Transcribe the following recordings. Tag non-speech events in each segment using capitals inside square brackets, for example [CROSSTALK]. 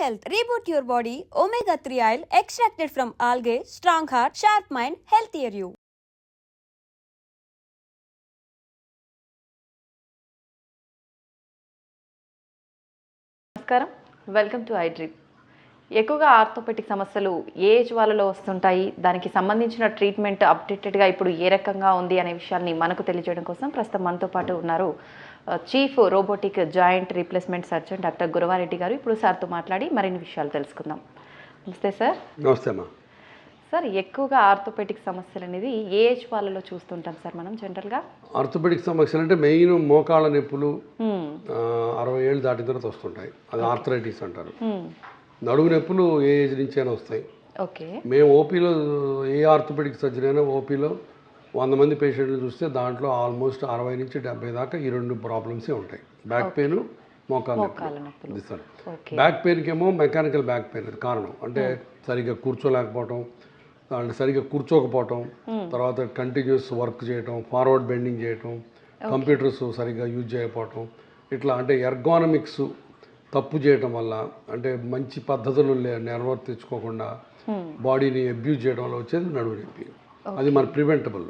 health. Your body body. Three 3 oil from algae strong heart heart, mind health healthier you నమస్కారం welcome to I drip ఎక్కువగా orthopaedic సమస్యలు ఏ age వాళ్ళలో వస్తుంటాయి దానికి సంబంధించిన ట్రీట్మెంట్ అప్డేటెడ్గా ఇప్పుడు ఏ రకంగా ఉంది అనే విషయాన్ని మనకు తెలియజేయడం కోసం ప్రస్తుతం మనతో పాటు ఉన్నారు chief robotic joint replacement surgeon doctor Guravareddy గారు ఇప్పుడు సార్తో మాట్లాడి మరిన్ని విషయాలు తెలుసుకుందాం. నమస్తే సార్. నమస్తే అమ్మా. సార్ ఎక్కువగా ఆర్థోపెటిక్ సమస్యలు అనేది ఏ ఏజ్ వాళ్ళలో చూస్తుంటాం సార్ మనం జనరల్గా. ఆర్థోపెడిక్ సమస్యలు అంటే మెయిన్ మోకాళ్ళ నొప్పులు అరవై ఏళ్ళు దాటిన తర్వాత వస్తుంటాయి. అది ఆర్థరైటిస్ అంటారు. నడుము నొప్పులు ఏ ఏజ్ నుంచి అయినా వస్తాయి. ఓకే. మేము ఓపీలో ఏ ఆర్థోపెడిక్ సర్జరీ అయినా ఓపీలో వంద మంది పేషెంట్లు చూస్తే దాంట్లో ఆల్మోస్ట్ అరవై నుంచి డెబ్బై దాకా ఈ రెండు ప్రాబ్లమ్సే ఉంటాయి. Back pain sir okay. Back పెయిన్కి ఏమో మెకానికల్ బ్యాక్ పెయిన్ అది కారణం. అంటే సరిగ్గా కూర్చోలేకపోవటం అంటే సరిగ్గా కూర్చోకపోవటం తర్వాత కంటిన్యూస్ వర్క్ చేయటం ఫార్వర్డ్ బెండింగ్ చేయటం కంప్యూటర్స్ సరిగ్గా యూజ్ చేయకపోవటం ఇట్లా అంటే ఎర్గానమిక్స్ తప్పు చేయటం వల్ల అంటే మంచి పద్ధతులు నిర్వర్తించుకోకుండా బాడీని అబ్యూజ్ చేయడం వల్ల వచ్చేది నడుము నొప్పి. అది మన ప్రివెంటబుల్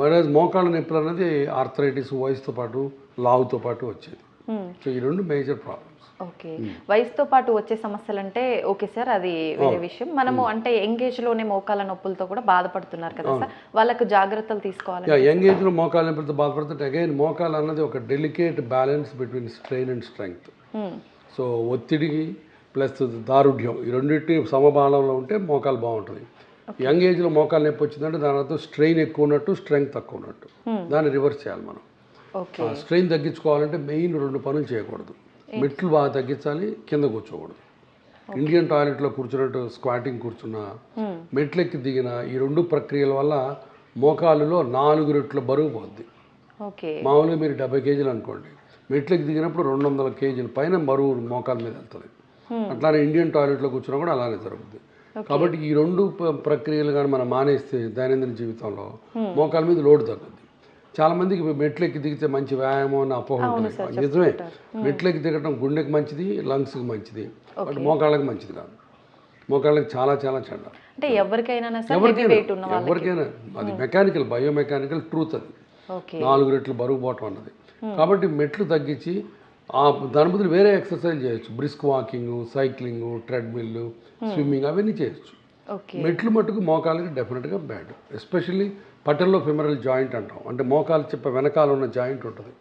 వైరస్ మోకాళ్ళ నొప్పులు అనేది ఆర్థరైటిస్ వయసుతో పాటు లావుతో పాటు వచ్చేది. సో ఈ రెండు మేజర్ ప్రాబ్లమ్స్ ఓకే వయసుతో పాటు వచ్చే సమస్యలు అంటే ఓకే సార్ అది వేరే విషయం. మనము అంటే ఎంగేజ్లోనే మోకాల నొప్పులతో కూడా బాధపడుతున్నారు కదా సార్ వాళ్ళకు జాగ్రత్తలు తీసుకోవాలి యంగ్ ఏజ్లో మోకాళ్ళ నొప్పులతో బాధపడుతుంటే అగైన్ మోకాలు అన్నది ఒక delicate balance between strain and strength so ఒత్తిడికి ప్లస్ దారుఢ్యం ఈ రెండింటి సమబాలంలో ఉంటే మోకాలు బాగుంటుంది. యంగ్ ఏజ్లో మోకాలు నొప్పి వచ్చిందంటే దాని అర్థం స్ట్రెయిన్ ఎక్కువ ఉన్నట్టు స్ట్రెంగ్త్ తక్కువ ఉన్నట్టు. దాన్ని రివర్స్ చేయాలి మనం. స్ట్రెయిన్ తగ్గించుకోవాలంటే మెయిన్ రెండు పనులు చేయకూడదు. మెట్లు బాగా తగ్గించాలి కింద కూర్చోకూడదు. ఇండియన్ టాయిలెట్లో కూర్చున్నట్టు స్క్వాటింగ్ కూర్చున్నా మెట్లెక్కి దిగిన ఈ రెండు ప్రక్రియల వల్ల మోకాలులో నాలుగు రెట్ల బరువు పోద్ది. మామూలుగా మీరు డెబ్బై కేజీలు అనుకోండి. మెట్లకి దిగినప్పుడు రెండు వందల కేజీల పైన బరువు మోకాల మీద వెళ్తుంది. అట్లానే ఇండియన్ టాయిలెట్లో కూర్చున్నా కూడా అలానే జరుగుతుంది కాబట్టి ఈ రెండు ప్రక్రియలు కానీ మనం మానేస్తే దైనందిన జీవితంలో మోకాల మీద లోడ్ తగ్గుద్ది. చాలా మందికి మెట్లెక్కి దిగితే మంచి వ్యాయామం అని అపోహ ఉంటుంది నిజమే. మెట్లెక్కి దిగటం గుండెకి మంచిది లంగ్స్కి మంచిది బట్ మోకాళ్ళకి మంచిది కాదు. మోకాళ్ళకి చాలా చాలా చెడ్డ. అంటే ఎవరికైనా ఎవరికైనా ఎవరికైనా. అది మెకానికల్ బయోమెకానికల్ ట్రూత్ అది. నాలుగు రెట్లు బరువు పోవటం అన్నది. కాబట్టి మెట్లు తగ్గించి దాని బదులు వేరే ఎక్సర్సైజ్ చేయొచ్చు. Brisk walking cycling treadmill swimming అవన్నీ చేయొచ్చు. మెట్లు మట్టుకు మోకాలకి డెఫినెట్గా బ్యాడ్. ఎస్పెషల్లీ పటల్లో ఫెమరల్ జాయింట్ అంటాం. అంటే మోకాలు చెప్పే వెనకాల ఉన్న జాయింట్ ఉంటుంది.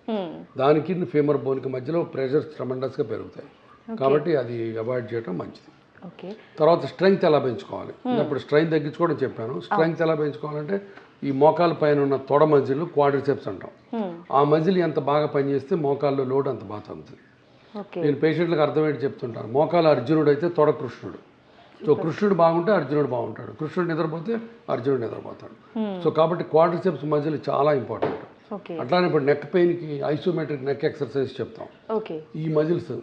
దానికి ఫేమర్ బోన్కి మధ్యలో ప్రెషర్స్ ట్రమండస్గా పెరుగుతాయి. కాబట్టి అది అవాయిడ్ చేయడం మంచిది. తర్వాత స్ట్రెంగ్త్ ఎలా పెంచుకోవాలి? ఇప్పుడు స్ట్రెంగ్త్ తగ్గించుకోవడం చెప్పాను. స్ట్రెంగ్త్ ఎలా పెంచుకోవాలంటే ఈ మోకాల పైన ఉన్న తొడ మజిల్ క్వాడ్రిసెప్స్ అంటాం. ఆ మజిల్ ఎంత బాగా పనిచేస్తే మోకాల్లో లోడ్ అంత బాగా తగ్గుతుంది. నేను పేషెంట్లకు అర్థమయ్యేది చెప్తుంటాను. మోకాలు అర్జునుడు అయితే తొడ కృష్ణుడు. సో కృష్ణుడు బాగుంటే అర్జునుడు బాగుంటాడు. కృష్ణుడు నిద్రపోతే అర్జునుడు నిద్రపోతాడు. సో కాబట్టి క్వాడ్రిసెప్స్ మజిల్ చాలా ఇంపార్టెంట్ అట్లానే ఇప్పుడు నెక్ పెయిన్కి ఐసోమెట్రిక్ నెక్ ఎక్సర్సైజ్ చెప్తాం. ఈ మజిల్స్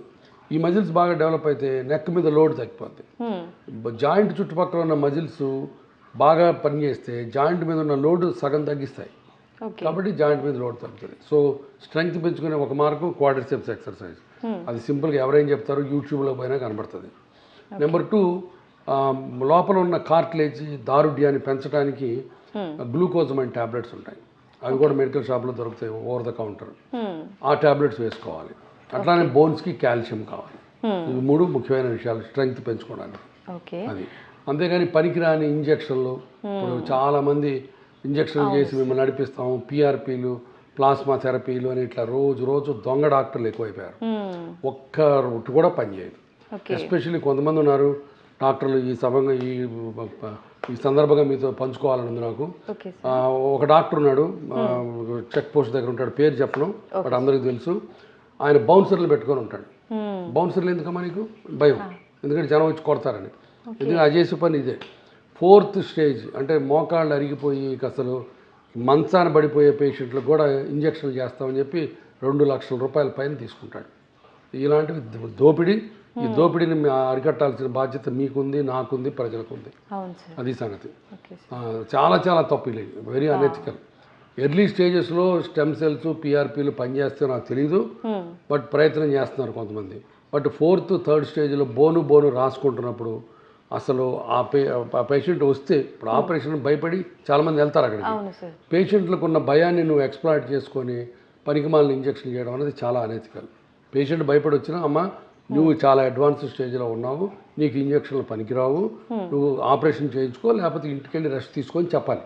ఈ మజిల్స్ బాగా డెవలప్ అయితే నెక్ మీద లోడ్ తగ్గిపోద్ది. జాయింట్ చుట్టుపక్కల ఉన్న మజిల్స్ బాగా పనిచేస్తే జాయింట్ మీద ఉన్న లోడ్ సగం తగ్గిస్తాయి. కాబట్టి జాయింట్ మీద లోడ్ తగ్గుతుంది. సో స్ట్రెంగ్త్ పెంచుకునే ఒక మార్గం క్వాడ్రిసెప్స్ ఎక్సర్సైజ్. అది సింపుల్గా ఎవరైనా చెప్తారో యూట్యూబ్లో పోయినా కనబడుతుంది. నెంబర్ టూ లోపల ఉన్న కార్ట్లేజ్ దారుఢ్యాన్ని పెంచడానికి గ్లూకోజమైన్ టాబ్లెట్స్ ఉంటాయి. అవి కూడా మెడికల్ షాప్లో దొరుకుతాయి ఓవర్ ద కౌంటర్. ఆ టాబ్లెట్స్ వేసుకోవాలి. అట్లానే బోన్స్కి కాల్షియం కావాలి. ఇవి మూడు ముఖ్యమైన విషయాలు స్ట్రెంగ్త్ పెంచుకోవడానికి. ఓకే. అది. అంతేగాని పనికిరాని ఇంజక్షన్లు. ఇప్పుడు చాలామంది ఇంజక్షన్లు చేసి మేము నడిపిస్తాం పిఆర్పీలు ప్లాస్మా థెరపీలు అని ఇట్లా రోజు రోజు దొంగ డాక్టర్లు ఎక్కువైపోయారు. ఒక్క రొట్టు కూడా పనిచేయదు ఎస్పెషల్లీ కొంతమంది ఉన్నారు డాక్టర్లు ఈ సభంగా ఈ ఈ సందర్భంగా మీతో పంచుకోవాలని ఉంది నాకు ఒక డాక్టర్ ఉన్నాడు ఆ, చెక్ పోస్ట్ దగ్గర ఉంటాడు పేరు చెప్పడం బట్ అందరికీ తెలుసు. ఆయన బౌన్సర్లు పెట్టుకొని ఉంటాడు. బౌన్సర్లు ఎందుకమ్మా నీకు? భయం. ఎందుకంటే జనం వచ్చి కొడతారని. ఎందుకంటే ఆ చేసే పని ఇదే. ఫోర్త్ స్టేజ్ అంటే మోకాళ్ళు అరిగిపోయి అసలు మంచాన పడిపోయే పేషెంట్లకు కూడా ఇంజక్షన్లు చేస్తామని చెప్పి రెండు లక్షల రూపాయల పైన తీసుకుంటాడు. ఇలాంటివి దోపిడీ. ఈ దోపిడీని అరికట్టాల్సిన బాధ్యత మీకుంది నాకుంది ప్రజలకు ఉంది అవును సార్. అది సంగతి. చాలా చాలా తప్పు ఇది. వెరీ అనెథికల్ ఎర్లీ స్టేజెస్లో స్టెమ్ సెల్స్ పిఆర్పీలు పనిచేస్తే నాకు తెలియదు బట్ ప్రయత్నం చేస్తున్నారు కొంతమంది. బట్ ఫోర్త్ థర్డ్ స్టేజ్లో బోను బోను రాసుకుంటున్నప్పుడు అసలు ఆ పే పేషెంట్ వస్తే ఇప్పుడు ఆపరేషన్ భయపడి చాలామంది వెళ్తారు అక్కడికి. పేషెంట్లకు ఉన్న భయాన్ని నువ్వు ఎక్స్ప్లాయిట్ చేసుకొని పనికిమాలిన ఇంజక్షన్ చేయడం అనేది చాలా అనెతికల్ పేషెంట్ భయపడి వచ్చినా అమ్మ నువ్వు చాలా అడ్వాన్స్ స్టేజ్లో ఉన్నావు నీకు ఇంజక్షన్లు పనికిరావు నువ్వు ఆపరేషన్ చేయించుకో లేకపోతే ఇంటికి వెళ్ళి రెస్ట్ తీసుకొని చెప్పాలి.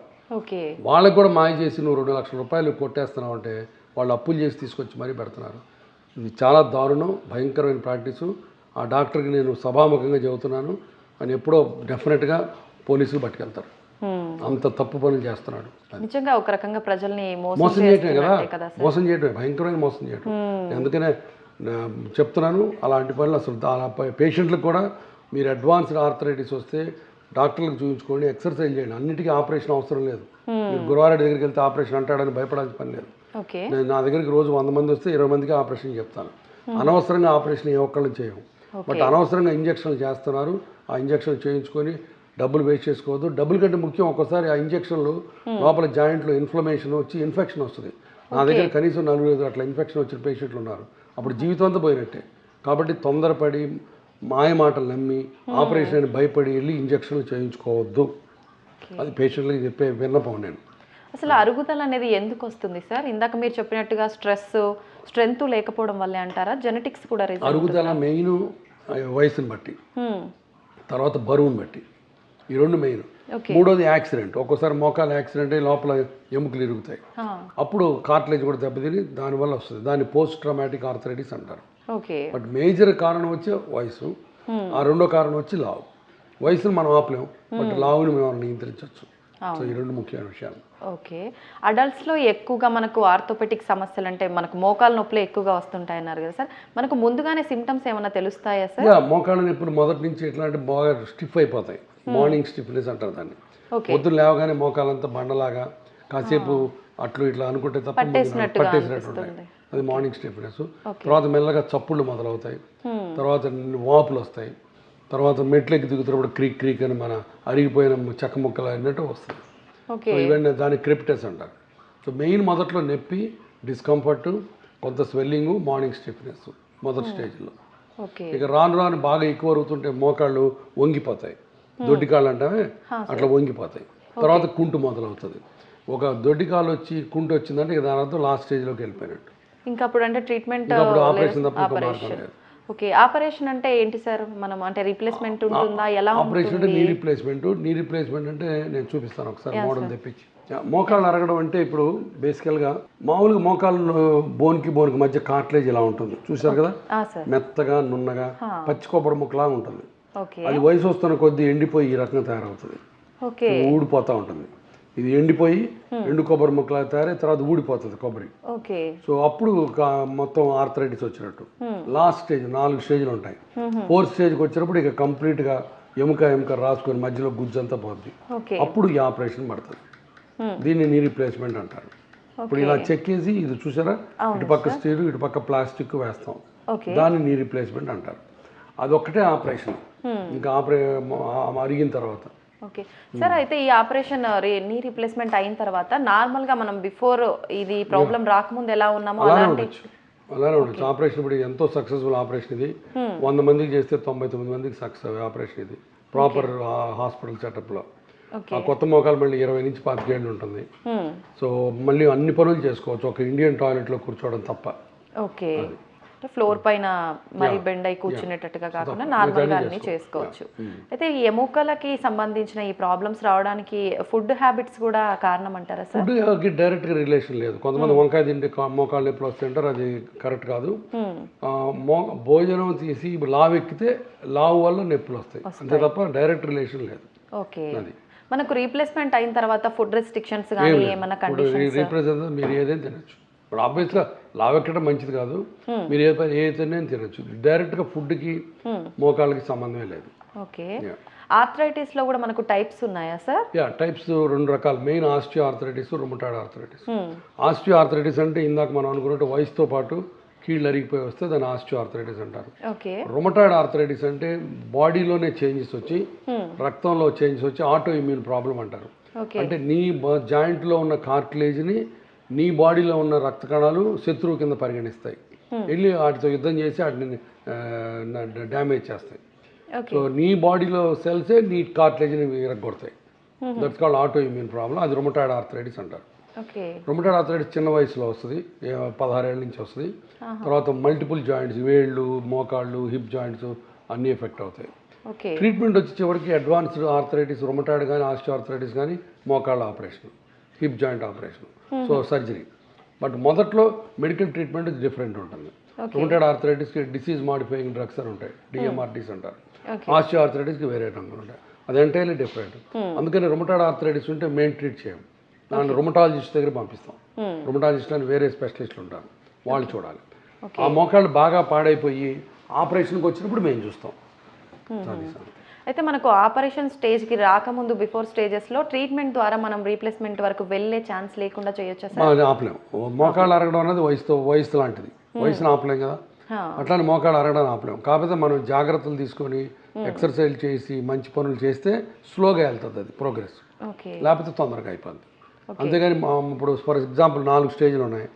వాళ్ళకి కూడా మాయ చేసి నువ్వు రెండు లక్షల రూపాయలు కొట్టేస్తున్నావు అంటే వాళ్ళు అప్పులు చేసి తీసుకొచ్చి మరీ పెడుతున్నారు. ఇది చాలా దారుణం భయంకరమైన ప్రాక్టీసు. ఆ డాక్టర్కి నేను సభాముఖంగా చెబుతున్నాను. అని ఎప్పుడో డెఫినెట్గా పోలీసులు పట్టుకెళ్తారు. అంత తప్పు పనులు చేస్తున్నాడు. నిజంగా ఒక రకంగా ప్రజల్ని మోసం చేయటమే కదా. మోసం చేయటమే భయంకరమైన మోసం చేయటం. అందుకనే చెప్తున్నాను అలాంటి పనులు అసలు అలా పేషెంట్లకు కూడా మీరు అడ్వాన్స్డ్ ఆర్థరైటిస్ వస్తే డాక్టర్లకు చూపించుకోండి ఎక్సర్సైజ్ చేయండి. అన్నిటికీ ఆపరేషన్ అవసరం లేదు. మీరు గురువారెడ్డి దగ్గరికి వెళ్తే ఆపరేషన్ అంటాడని భయపడాల్సిన పని లేదు. నేను నా దగ్గరికి రోజు వంద మంది వస్తే ఇరవై మందికి ఆపరేషన్ చెప్తాను. అనవసరంగా ఆపరేషన్ ఏ ఒక్కళ్ళు చేయము. బట్ అనవసరంగా ఇంజక్షన్లు చేస్తున్నారు. ఆ ఇంజక్షన్ చేయించుకొని డబ్బులు వేస్ట్ చేసుకోవద్దు. డబ్బుల కంటే ముఖ్యం ఒక్కోసారి ఆ ఇంజక్షన్లు లోపల జాయింట్లో ఇన్ఫ్లమేషన్ వచ్చి ఇన్ఫెక్షన్ వస్తుంది. నా దగ్గర కనీసం నలుగురు ఐదు అట్లా ఇన్ఫెక్షన్ వచ్చిన పేషెంట్లు ఉన్నారు. అప్పుడు జీవితం అంతా పోయినట్టే. కాబట్టి తొందరపడి మాయ మాటలు నమ్మి ఆపరేషన్ అని భయపడి వెళ్ళి ఇంజక్షన్లు చేయించుకోవద్దు. అది పేషెంట్లకి చెప్పే విన్నపం నేను. అసలు అరుగుదల అనేది ఎందుకు వస్తుంది సార్? ఇందాక మీరు చెప్పినట్టుగా స్ట్రెస్ స్ట్రెంగ్త్ లేకపోవడం వల్లే అంటారా? జెనెటిక్స్ కూడా అరుగుదల మెయిన్ వయసుని బట్టి. తర్వాత బరువుని బట్టి. ఈ రెండు మెయిన్ మూడోది యాక్సిడెంట్. ఒక్కోసారి మోకాలు యాక్సిడెంట్ అయ్యి లోపల ఎముకలు ఇరుగుతాయి. అప్పుడు కార్టిలేజ్ కూడా దెబ్బతిని దానివల్ల వస్తుంది. దాన్ని పోస్ట్ ట్రామాటిక్ ఆర్థరైటిస్ అంటారు. బట్ మేజర్ కారణం వచ్చి వయసు. ఆ రెండో కారణం వచ్చి లావు. వయసును మనం ఆపలేం బట్ లావుని మనం నియంత్రించవచ్చు. సో ఈ రెండు ముఖ్యమైన విషయాలు. ఓకే. అడల్ట్స్లో ఎక్కువగా మనకు ఆర్థోపెటిక్ సమస్యలు అంటే మనకు మోకాలు నొప్పులు ఎక్కువగా వస్తుంటాయి అన్నారు కదా సార్. మనకు ముందుగానే సిమ్టమ్స్ ఏమైనా తెలుస్తాయా సార్? మోకాళ్ళ నొప్పులు మొదటి నుంచి ఎట్లా అంటే బాగా స్టిఫ్ అయిపోతాయి. మార్నింగ్ స్టిఫ్నెస్ అంటారు దాన్ని. పొద్దున్న లేవగానే మోకాలంతా బండలాగా కాసేపు అట్లు ఇట్లా అనుకుంటే తప్ప పట్టేసినట్టు ఉంటాయి. అది మార్నింగ్ స్టిఫ్నెస్. తర్వాత మెల్లగా చప్పుళ్ళు మొదలవుతాయి. తర్వాత వాపులు వస్తాయి. తర్వాత మెట్లెక్కి దిగుతున్నప్పుడు క్రీక్ క్రీక్ అని మన అరిగిపోయిన చెక్క ముక్కలు అన్నట్టు సో ఇవన్నీ దాన్ని క్రిప్టెస్ అంటారు. సో మెయిన్ మొదట్లో నొప్పి డిస్కంఫర్ట్ కొంత స్వెల్లింగ్ మార్నింగ్ స్టిఫ్నెస్ మొదటి స్టేజ్లో ఓకే. ఇక రాను రాను బాగా ఎక్కువ అరుగుతుంటే మోకాళ్ళు వంగిపోతాయి. దొడ్డికాళ్ళు అంటే అట్లా వంగిపోతాయి. తర్వాత కుంటు మొదలవుతుంది. ఒక దొడ్డికాలు వచ్చి కుంటు వచ్చిందంటే ఇక దాని అర్థం లాస్ట్ స్టేజ్లోకి వెళ్ళిపోయినట్టు. ఇంకా అప్పుడు అంటే ట్రీట్మెంట్ ఆపరేషన్ తప్ప మార్గం లేదు. ఓకే ఆపరేషన్ అంటే ఏంటి సార్? మనం అంటే రీప్లేస్మెంట్ ఉంటుందా? ఎలా ఆపరేషన్ అంటే నీ రీప్లేస్మెంట్ నీ రీప్లేస్మెంట్ అంటే నేను చూపిస్తాను ఒకసారి మోడల్ తెప్పించి. మోకాళ్ళు అరగడం అంటే ఇప్పుడు బేసికల్గా మామూలుగా మోకాళ్ళు బోన్కి బోన్కి మధ్య కార్ట్లేజ్ ఇలా ఉంటుంది. చూశారు కదా? మెత్తగా నున్నగా పచ్చి కొబ్బరి ముక్కలా ఉంటుంది. అది వయసు వస్తున్న కొద్దీ ఎండిపోయి ఈ రకంగా తయారవుతుంది. ఊడిపోతూ ఉంటుంది. ఇది ఎండిపోయి ఎండు కొబ్బరి ముక్కలా తయారై తర్వాత ఊడిపోతుంది కొబ్బరి. సో అప్పుడు మొత్తం ఆర్థరైటిస్ వచ్చినట్టు. లాస్ట్ స్టేజ్ నాలుగు స్టేజ్లు ఉంటాయి. ఫోర్త్ స్టేజ్కి వచ్చినప్పుడు ఇక కంప్లీట్గా ఎముక ఎముక రాసుకొని మధ్యలో గుజ్జంతా పోద్ది. అప్పుడు ఈ ఆపరేషన్ పడుతుంది. దీన్ని నీ రీప్లేస్మెంట్ అంటారు. ఇప్పుడు ఇలా చెక్కేసి ఇది చూసారా? ఇటు పక్క స్టీల్ ఇటు పక్క ప్లాస్టిక్ వేస్తాం. దాన్ని నీ రీప్లేస్మెంట్ అంటారు. అదొక్కటే ఆపరేషన్. ఇంకా ఆపరే అరిగిన తర్వాత. ఓకే. సార్ అయితే ఈ ఆపరేషన్ నీ రీప్లేస్మెంట్ అయిన తర్వాత నార్మల్గా మనం బిఫోర్ ఇది ప్రాబ్లం రాకముందు ఎలా ఉన్నామో అలానే అలాంటి ఉండొచ్చు. అలానే ఉండొచ్చు. ఆపరేషన్ ఇప్పుడు ఎంతో సక్సెస్ఫుల్ ఆపరేషన్ ఇది. వంద మందికి చేస్తే తొంభై తొమ్మిది మందికి సక్సెస్ ఆపరేషన్ ఇది. ప్రాపర్ హాస్పిటల్ సెటప్లో. కొత్త మోకాలు మళ్ళీ ఇరవై నుంచి పాతికేళ్ళు ఉంటుంది. హ్మ్. సో మళ్ళీ అన్ని పనులు చేసుకోవచ్చు. ఒక ఇండియన్ టాయిలెట్లో కూర్చోవడం తప్ప. ఓకే ఫ్లోర్ పైన మరి బెండ్ అయి కూర్చునేటట్టుగా కాకుండా నార్మల్గా అన్ని చేసుకోవచ్చు. అయితే ఈ ఎముకలకి సంబంధించిన ఈ ప్రాబ్లమ్స్ రావడానికి ఫుడ్ హ్యాబిట్స్ కూడా కారణం అంటారా సార్ ఫుడ్కి డైరెక్ట్గా రిలేషన్ లేదు. కొంతమంది వంకాయ తింటే మోకాళ్ళు నొప్పులు వస్తుంటారు అది కరెక్ట్ కాదు. మో భోజనం తీసి లావు ఎక్కితే లావు వల్ల నొప్పులు వస్తాయి. అంతే తప్ప డైరెక్ట్ రిలేషన్ లేదు. ఓకే. మనకు రీప్లేస్మెంట్ అయిన తర్వాత ఫుడ్ రెస్ట్రిక్షన్స్ కానీ ఏమైనా ఇప్పుడు కండిషన్ రీప్రజెంట్ మీరు ఏదైనా తినచ్చు. ఇప్పుడు ఆబ్వియస్గా లావు ఎక్కడం మంచిది కాదు. మీరు ఏ పని ఏ తినే తినచ్చు డైరెక్ట్గా ఫుడ్కి మోకాళ్ళకి సంబంధమే లేదు. ఓకే. ఆర్థరైటిస్లో కూడా మనకు టైప్స్ ఉన్నాయా సార్ యా టైప్స్ రెండు రకాలు. Main osteoarthritis rheumatoid arthritis osteoarthritis అంటే ఇందాక మనం అనుకున్నట్టు వయసుతో పాటు కీళ్ళు అరిగిపోయి వస్తే దాన్ని ఆస్టియో ఆర్థరైటిస్ అంటారు. ఓకే. రొమటాయిడ్ ఆర్థరైటిస్ అంటే బాడీలోనే చేంజెస్ వచ్చి రక్తంలో చేంజెస్ వచ్చి ఆటో ఇమ్యూన్ ప్రాబ్లం అంటారు అంటే నీ జాయింట్లో ఉన్న కార్టిలేజ్ని నీ బాడీలో ఉన్న రక్త కణాలు శత్రువు కింద పరిగణిస్తాయి. వెళ్ళి వాటితో యుద్ధం చేసి వాటిని డ్యామేజ్ చేస్తాయి. సో నీ బాడీలో సెల్సే నీ కార్ట్లేజ్ని విరగొడతాయి that's called auto immune problem అది రొమటాయిడ్ ఆర్థరైటిస్ అంటారు. రొమటాయిడ్ ఆర్థరైటిస్ చిన్న వయసులో వస్తుంది. పదహారేళ్ళ నుంచి వస్తుంది. తర్వాత మల్టిపుల్ జాయింట్స్ వేళ్ళు మోకాళ్ళు హిప్ జాయింట్స్ అన్నీ ఎఫెక్ట్ అవుతాయి. ట్రీట్మెంట్ వచ్చి చివరికి అడ్వాన్స్డ్ ఆర్థరైటిస్ రొమటాయిడ్ కానీ ఆస్టియో ఆర్థరైటిస్ కానీ మోకాళ్ళ operation hip joint operation. So surgery. But మొదట్లో మెడికల్ ట్రీట్మెంట్ డిఫరెంట్ ఉంటుంది. రొమటాయిడ్ ఆర్థరైటిస్కి డిసీజ్ మాడిఫైయింగ్ డ్రగ్స్ అని ఉంటాయి. డిఎంఆర్టీస్ అంటారు. ఆస్టియో ఆర్థరైటిస్కి వేరే రంగులు ఉంటాయి. అది ఎంటైర్లీ డిఫరెంట్ అందుకని రొమటాయిడ్ ఆర్థరైటిస్ ఉంటే మెయిన్ ట్రీట్ చేయం. దాన్ని రొమటాలజిస్ట్ దగ్గర పంపిస్తాం. రొమటాలజిస్ట్ అని వేరే స్పెషలిస్టులు ఉంటారు. వాళ్ళు చూడాలి. ఆ మోకాళ్ళు బాగా పాడైపోయి ఆపరేషన్కి వచ్చినప్పుడు మేము చూస్తాం. సార్. అయితే మనకు ఆపరేషన్ స్టేజ్కి రాకముందు బిఫోర్ స్టేజెస్లో ట్రీట్మెంట్ ద్వారా మనం రీప్లేస్మెంట్ వరకు వెళ్ళే ఛాన్స్ లేకుండా చేయొచ్చా సార్? ఆపలేం. మోకాళ్ళు అరగడం అనేది వయసుతో వయసు లాంటిది. వయసును ఆపలేం కదా. అట్లానే మోకాళ్ళు అరగడం ఆపలేం. కాకపోతే మనం జాగ్రత్తలు తీసుకొని ఎక్సర్సైజ్ చేసి మంచి పనులు చేస్తే స్లోగా వెళ్తుంది అది ప్రోగ్రెస్. లేకపోతే తొందరగా అయిపోద్ది. అంతేగాని ఇప్పుడు ఫర్ ఎగ్జాంపుల్ నాలుగు స్టేజ్లు ఉన్నాయి.